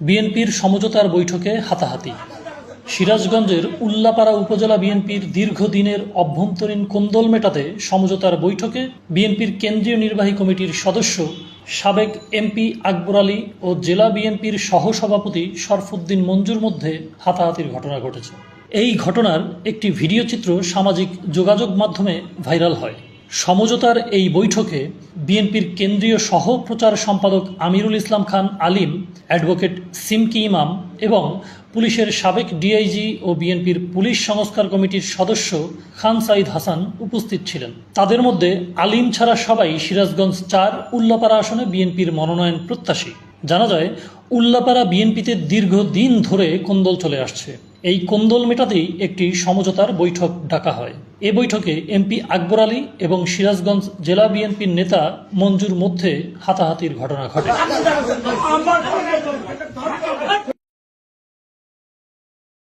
বিএনপির সমঝোতার বৈঠকে হাতাহাতি। সিরাজগঞ্জের উল্লাপাড়া উপজেলা বিএনপির দীর্ঘদিনের অভ্যন্তরীণ কোন্দল মেটাতে সমঝোতার বৈঠকে বিএনপির কেন্দ্রীয় নির্বাহী কমিটির সদস্য সাবেক এমপি আকবর আলী ও জেলা বিএনপির সহসভাপতি শরফুদ্দিন মঞ্জুর মধ্যে হাতাহাতির ঘটনা ঘটেছে। এই ঘটনার একটি ভিডিও চিত্র সামাজিক যোগাযোগ মাধ্যমে ভাইরাল হয়। সমঝোতার এই বৈঠকে বিএনপির কেন্দ্রীয় সহ প্রচার সম্পাদক আমিরুল ইসলাম খান আলিম, অ্যাডভোকেট সিমকি ইমাম এবং পুলিশের সাবেক ডিআইজি ও বিএনপির পুলিশ সংস্কার কমিটির সদস্য খান সাইদ হাসান উপস্থিত ছিলেন। তাদের মধ্যে আলিম ছাড়া সবাই সিরাজগঞ্জ চার উল্লাপাড়া আসনে বিএনপির মনোনয়ন প্রত্যাশী। জানা যায়, উল্লাপাড়া বিএনপিতে দীর্ঘদিন ধরে কোন্দল চলে আসছে। এই কোন্দল মেটাতেই একটি সমঝোতার বৈঠক ডাকা হয়। এ বৈঠকে এমপি আকবর আলী এবং সিরাজগঞ্জ জেলা বিএনপির নেতা মঞ্জুর মধ্যে হাতাহাতির ঘটনা ঘটে।